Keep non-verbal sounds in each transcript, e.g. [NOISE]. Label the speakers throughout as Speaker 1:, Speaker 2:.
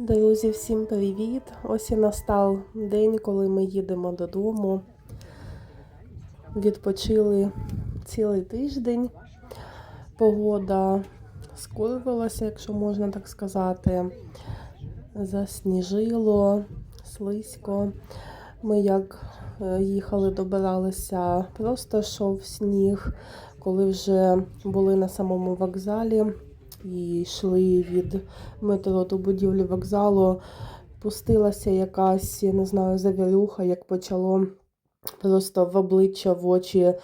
Speaker 1: Друзі, всім привіт! Ось і настав день, коли ми їдемо додому. Відпочили цілий тиждень. Погода скурвилася, якщо можна так сказати. Засніжило, слизько. Ми як е, їхали, добиралися, просто йшов сніг. Коли вже були на самому вокзалі і йшли від метро до будівлі вокзалу, пустилася якась, я не знаю, завірюха, як почало просто в обличчя, в очі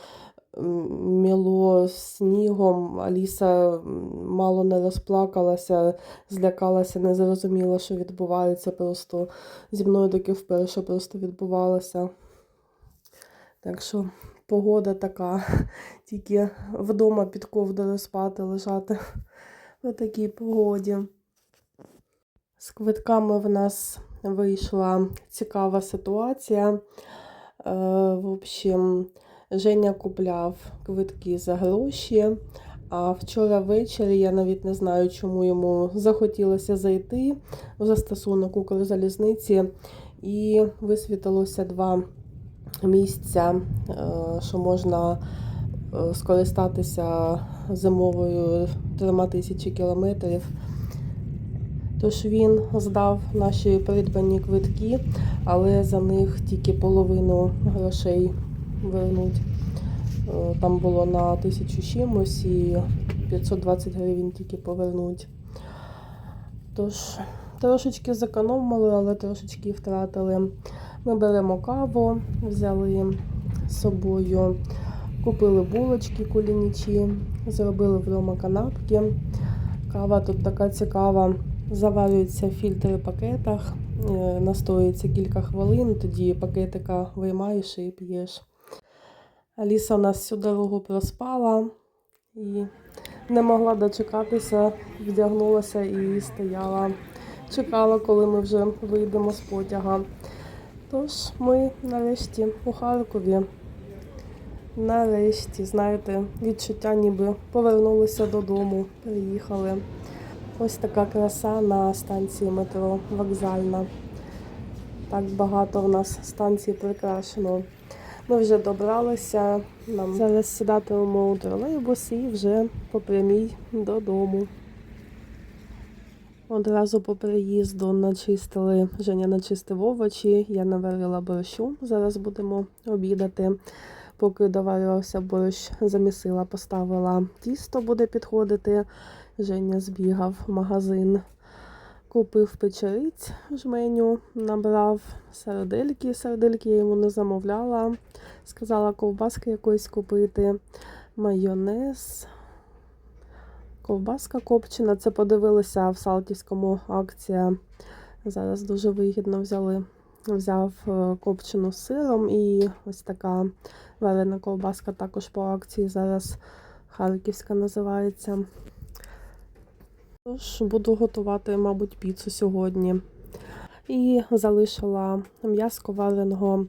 Speaker 1: міло снігом. Аліса мало не розплакалася, злякалася, не зрозуміла, що відбувається. Просто зі мною таке вперше просто відбувалося. Так що погода така, [LAUGHS] тільки вдома під ковдрою спати, лежати в такій погоді. З квитками в нас вийшла цікава ситуація. Е, в общем, Женя купляв квитки за гроші. А вчора ввечері я навіть не знаю, чому йому захотілося зайти в застосунок Укрзалізниці, і висвітилося два місця, е, що можна скористатися зимовою трьома тисячі кілометрів. Тож він здав наші придбані квитки, але за них тільки половину грошей вернуть. Е, Там було на тисячу чимось і 520 гривень тільки повернуть. Тож трошечки зекономили, але трошечки втратили. Ми беремо каву, взяли з собою, купили булочки кулінічі, зробили вдома канапки. Кава тут така цікава. Заварюється фільтри в пакетах, е, настоюється кілька хвилин, тоді пакетика виймаєш і п'єш. Аліса у нас всю дорогу проспала і не могла дочекатися, вдягнулася і стояла. Чекала, коли ми вже вийдемо з потяга. Тож ми нарешті у Харкові. Нарешті, знаєте, відчуття ніби повернулися додому, приїхали. Ось така краса на станції метро вокзальна. Так багато в нас станцій прикрашено. Ми вже добралися. Нам зараз сідатимемо у тролейбус і вже по прямій додому. Одразу по приїзду начистили, Женя начистив овочі, я наварила борщу. Зараз будемо обідати. Поки доварювався борщ, замісила, поставила тісто, буде підходити. Женя збігав в магазин, купив печериць жменю, набрав сердельки. Сердельки я йому не замовляла. Сказала ковбаски якоїсь купити, майонез. Ковбаска копчена. Це подивилися в Салтівському акція. Зараз дуже вигідно взяли. Взяв е, копчену з сиром і ось така варена ковбаска також по акції. Зараз Харківська називається. Тож буду готувати, мабуть, піцу сьогодні. І залишила м'яско вареного.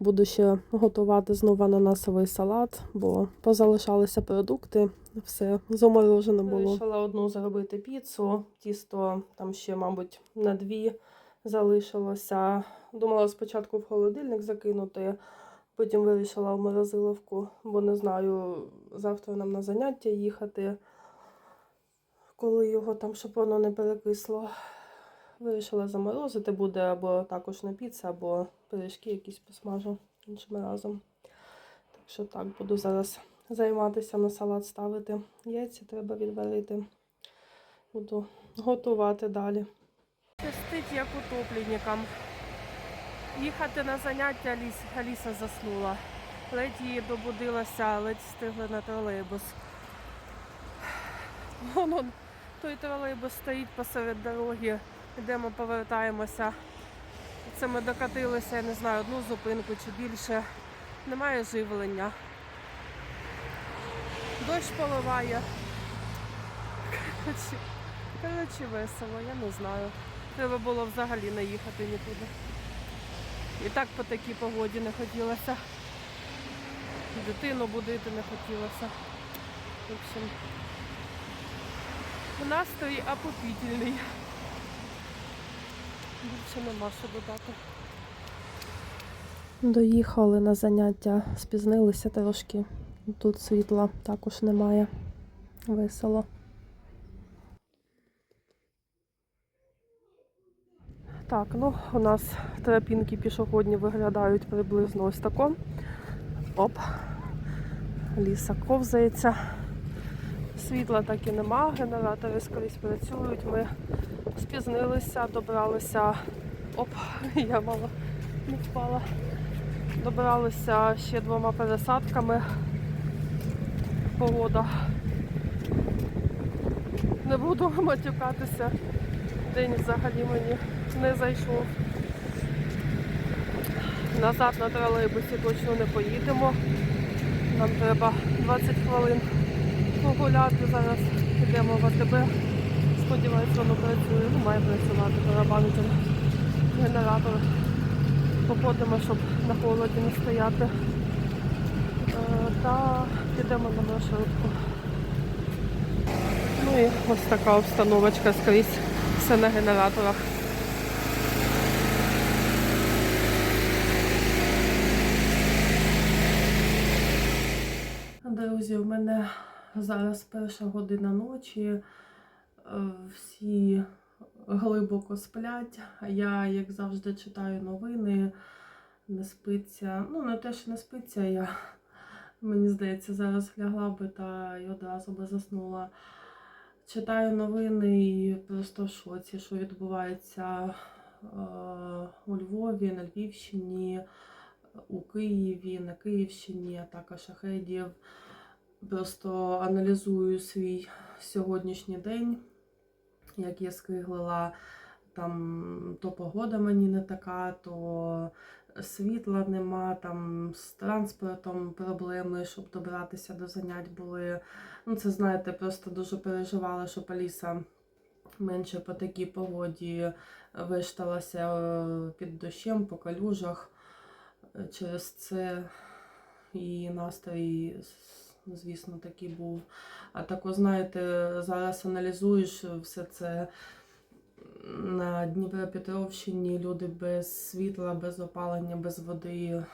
Speaker 1: Буду ще готувати знову ананасовий салат, бо позалишалися продукти, все заморожено було. Вирішила одну зробити піцу, тісто там ще, мабуть, на дві залишилося. Думала спочатку в холодильник закинути, потім вирішила в морозиловку, бо не знаю, завтра нам на заняття їхати, коли його там, щоб воно не перекисло. Вирішила заморозити, буде або також на піца, або пиріжки якісь посмажу іншим разом. Так що так, буду зараз займатися на салат ставити. Яйця треба відварити. Буду готувати далі. Пестить як утопленникам. Їхати на заняття Аліс, Аліса заснула. Ледь її добудилася, ледь встигли на тролейбус. Воно той тролейбус стоїть посеред дороги. Йдемо, повертаємося. Це ми докатилися, я не знаю, одну зупинку чи більше. Немає живлення. Дощ поливає. Коротше, весело, я не знаю. Треба було взагалі не їхати нікуди. І так по такій погоді не хотілося. Дитину будити не хотілося. В общем, настрій опупительний. Більше нема що додати. Доїхали на заняття, спізнилися трошки. Тут світла також немає. Весело. Так, ну у нас тропінки пішохідні виглядають приблизно ось тако. Оп. Ліса ковзається. Світла так і нема, генератори скрізь працюють. Ми спізнилися, добралися. Оп, [LAUGHS] я мало не впала. Добралися ще двома пересадками. Погода. Не буду матюкатися. День взагалі мені не зайшов. Назад на тролейбусі точно не поїдемо. Нам треба 20 хвилин погуляти. Зараз йдемо в АТБ. Сподіваюсь, воно працює. Ну, має працювати барабанитель генератор. Походимо, щоб на холоді не стояти. Е, Та підемо на маршрутку. Ну і ось така обстановочка скрізь. Все на генераторах. Друзі, у мене зараз перша година ночі. Е, Всі глибоко сплять. Я, як завжди, читаю новини, не спиться. Ну, не те, що не спиться, я мені здається, зараз лягла би та й одразу би заснула. Читаю новини і просто в шоці, що відбувається е, у Львові, на Львівщині, у Києві, на Київщині, атака шахедів. Просто аналізую свій сьогоднішній день, як я скиглила. Там то погода мені не така, то світла нема, там з транспортом проблеми, щоб добратися до занять були. Ну, це знаєте, просто дуже переживала, щоб Аліса менше по такій погоді вишталася е, під дощем по калюжах. Е, Через це і настрій, звісно, такий був. А також, знаєте, зараз аналізуєш все це на Дніпропетровщині люди без світла, без опалення, без води. е,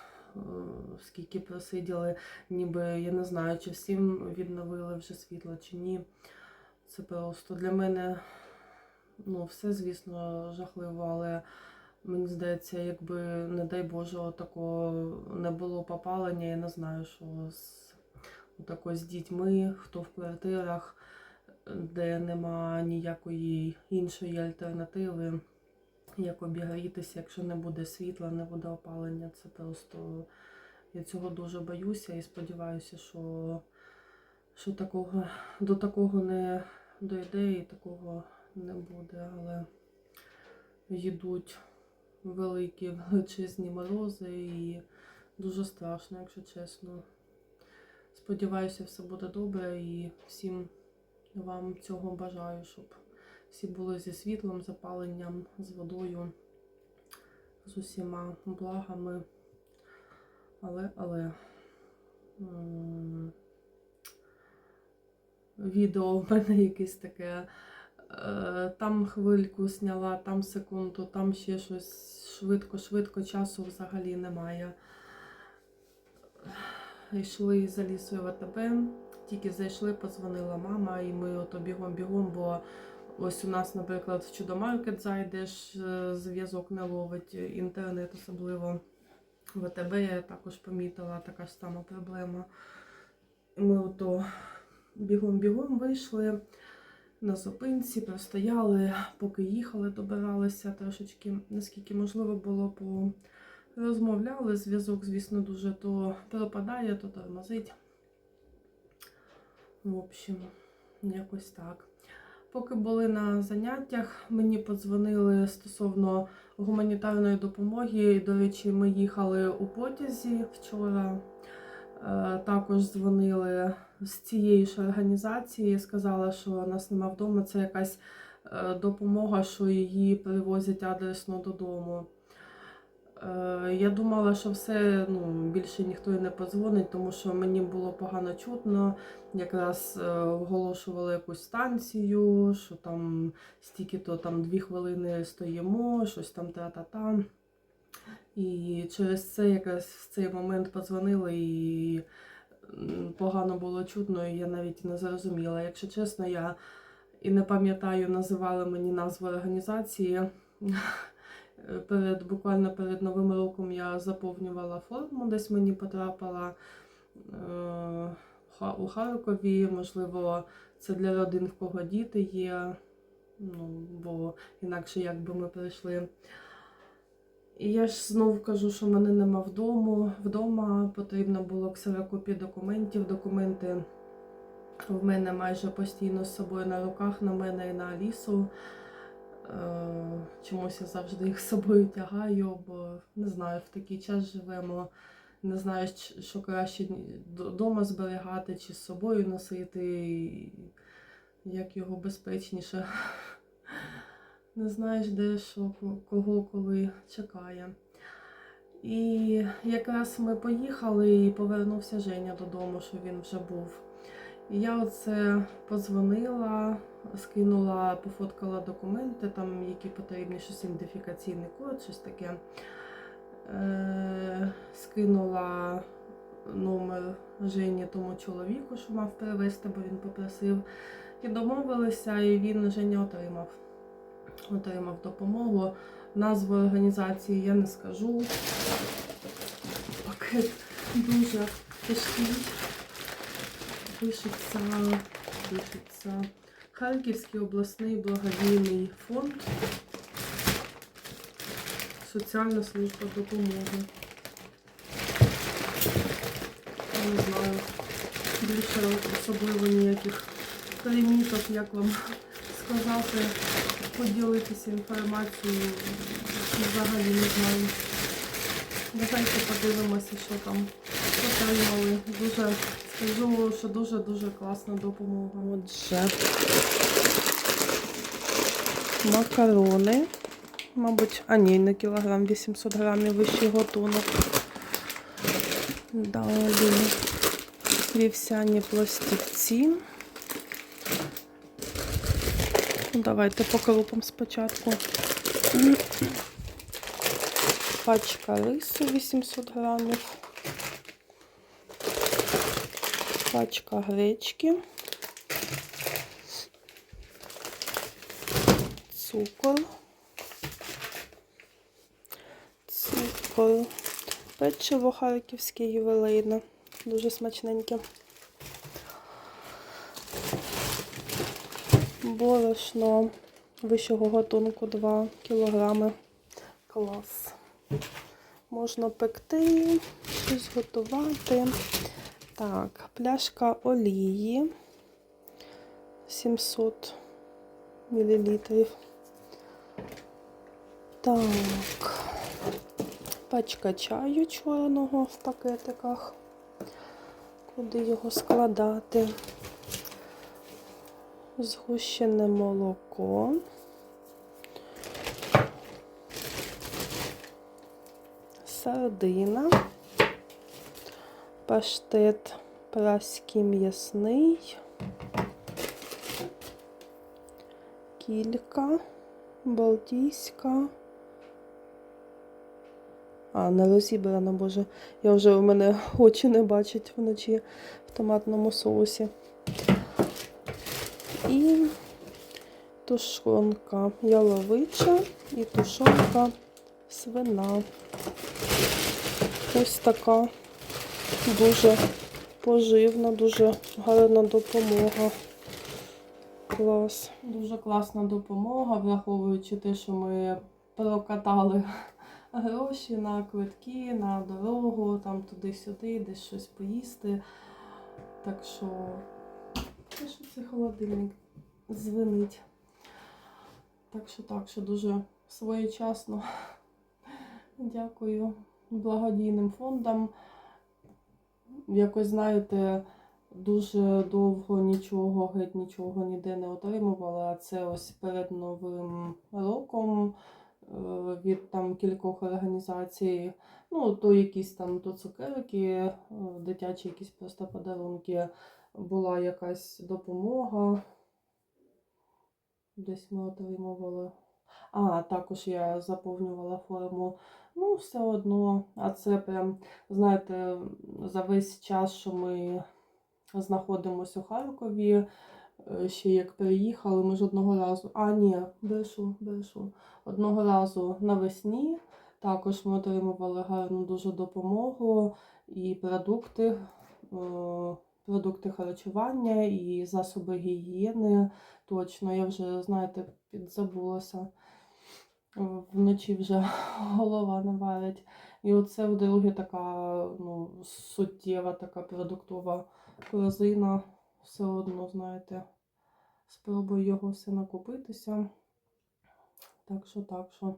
Speaker 1: Скільки просиділи, ніби я не знаю, чи всім відновили вже світло, чи ні. Це просто для мене ну, все, звісно, жахливо, але мені здається, якби, не дай Боже, такого не було попалення, я не знаю, що з, отако з дітьми, хто в квартирах, де нема ніякої іншої альтернативи, як обігрітися, якщо не буде світла, не буде опалення. Це просто я цього дуже боюся і сподіваюся, що, що такого, до такого не дойде і такого не буде. Але йдуть великі величезні морози і дуже страшно, якщо чесно. Сподіваюся, все буде добре і всім вам цього бажаю, щоб всі були зі світлом, запаленням, з водою, з усіма благами. Але, але відео в мене якесь таке. е, Там хвильку зняла, там секунду, там ще щось швидко-швидко, часу взагалі немає. Йшли за лісою в тільки зайшли, подзвонила мама, і ми ото бігом-бігом, бо ось у нас, наприклад, в чудомаркет зайдеш, е, зв'язок не ловить, інтернет особливо. В АТБ я також помітила така ж сама проблема. Ми ото бігом-бігом вийшли на зупинці, простояли, поки їхали, добиралися трошечки, наскільки можливо було, по розмовляли. Зв'язок, звісно, дуже то пропадає, то тормозить. В общем, якось так. Поки були на заняттях, мені подзвонили стосовно гуманітарної допомоги. До речі, ми їхали у потязі вчора. Е, Також дзвонили з цієї ж організації. Сказала, що нас нема вдома. Це якась е, допомога, що її привозять адресно додому. Е, Я думала, що все ну, більше ніхто і не подзвонить, тому що мені було погано чутно. Якраз е, оголошували якусь станцію, що там стільки-то там дві хвилини стоїмо, щось там та-та-та. І через це якраз в цей момент подзвонили і погано було чутно, і я навіть не зрозуміла. Якщо чесно, я і не пам'ятаю, називали мені назву організації. Перед, буквально перед Новим роком я заповнювала форму, десь мені потрапила е, у Харкові. Можливо, це для родин, в кого діти є. Ну, бо інакше як би ми прийшли. І я ж знову кажу, що мене нема вдома. Вдома потрібно було ксерокопії документів. Документи в мене майже постійно з собою на руках, на мене і на Алісу. Чомусь я завжди їх з собою тягаю, бо не знаю, в такий час живемо. Не знаю, що краще вдома зберігати чи з собою носити, як його безпечніше. [LAUGHS] Не знаєш, де що, кого коли чекає. І якраз ми поїхали і повернувся Женя додому, що він вже був. І я оце подзвонила, скинула, пофоткала документи, там, які потрібні, щось ідентифікаційний код, щось таке. Е, скинула номер Жені тому чоловіку, що мав перевезти, бо він попросив. І домовилися, і він Женя отримав. Отримав допомогу. Назву організації я не скажу. Пакет дуже тяжкий. Пишеться, пишеться Харківський обласний благодійний фонд. Соціальна служба допомоги. Не знаю. Більше особливо ніяких приміток, як вам сказати, поділитися інформацією. Взагалі не знаю. Давайте подивимося, що там отримали. Дуже скажу, що дуже-дуже класна допомога. Отже, макарони. Мабуть, а ні, на кілограм 800 грамів вищий готунок. Далі вівсяні пластівці. Ну, Давайте по спочатку. Пачка рису 800 грамів. Пачка гречки. Цукор. Цукор. Печиво харківське ювелейне. Дуже смачненьке. Борошно вищого готунку 2 кілограми. Клас. Можна пекти, щось готувати. Так, пляшка олії 700 мл. Так, пачка чаю чорного в пакетиках. Куди його складати? Згущене молоко. Сардина. Паштет праський м'ясний. Кілька. Балтійська. А, не розібрана, боже. Я вже у мене очі не бачать вночі в томатному соусі. І тушонка яловича і тушонка свина. Ось така дуже поживна, дуже гарна допомога. Клас. Дуже класна допомога, враховуючи те, що ми прокатали [LAUGHS] гроші на квитки, на дорогу, там туди-сюди, десь щось поїсти. Так що, те, що це холодильник звенить. Так що так, що дуже своєчасно. Дякую благодійним фондам. Якось, знаєте, дуже довго нічого, геть нічого ніде не отримувала. Це ось перед Новим роком від там кількох організацій. Ну, то якісь там то цукерки, е, дитячі якісь просто подарунки. Була якась допомога. Десь ми отримували. А, також я заповнювала форму. Ну, все одно. А це прям, знаєте, за весь час, що ми знаходимося у Харкові, е, ще як приїхали, ми ж одного разу. А, ні, брешу, брешу. Одного разу навесні також ми отримували гарну дуже допомогу і продукти, е, продукти харчування, і засоби гігієни. Точно, я вже, знаєте, підзабулася. Е, Вночі вже [LAUGHS] голова не варить. І оце вдруге така ну, суттєва така продуктова корзина. Все одно, знаєте, спробую його все накупитися. Так що, так що.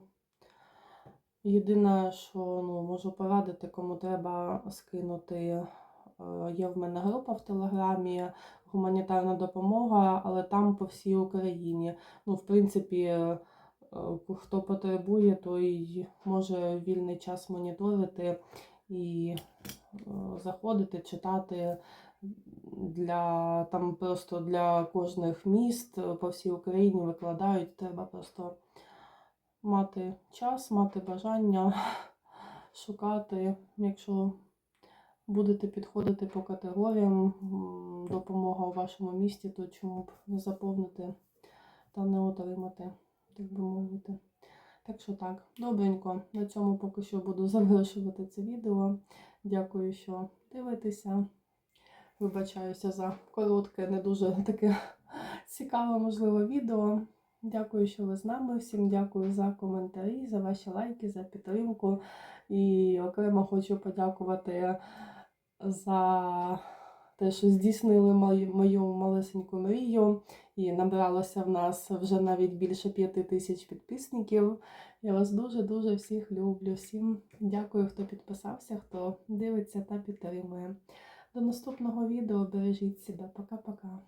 Speaker 1: Єдине, що ну, можу порадити, кому треба скинути. е, Є в мене група в Телеграмі гуманітарна допомога, але там по всій Україні. Ну, в принципі, хто потребує, той може вільний час моніторити і е, заходити, читати для там просто для кожних міст е, по всій Україні викладають. Треба просто мати час, мати бажання [LAUGHS] шукати, якщо будете підходити по категоріям, допомога у вашому місті, то чому б не заповнити та не отримати, так би мовити. Так що так, добренько. На цьому поки що буду [LAUGHS] завершувати це відео. Дякую, що дивитеся. Вибачаюся за коротке, не дуже [LAUGHS] таке цікаве, можливо, відео. Дякую, що ви з нами. Всім дякую за коментарі, за ваші лайки, за підтримку. І окремо хочу подякувати за те, що здійснили мою, малесеньку мрію. І набралося в нас вже навіть більше п'яти тисяч підписників. Я вас дуже-дуже всіх люблю. Всім дякую, хто підписався, хто дивиться та підтримує. До наступного відео бережіть себе. Пока-пока.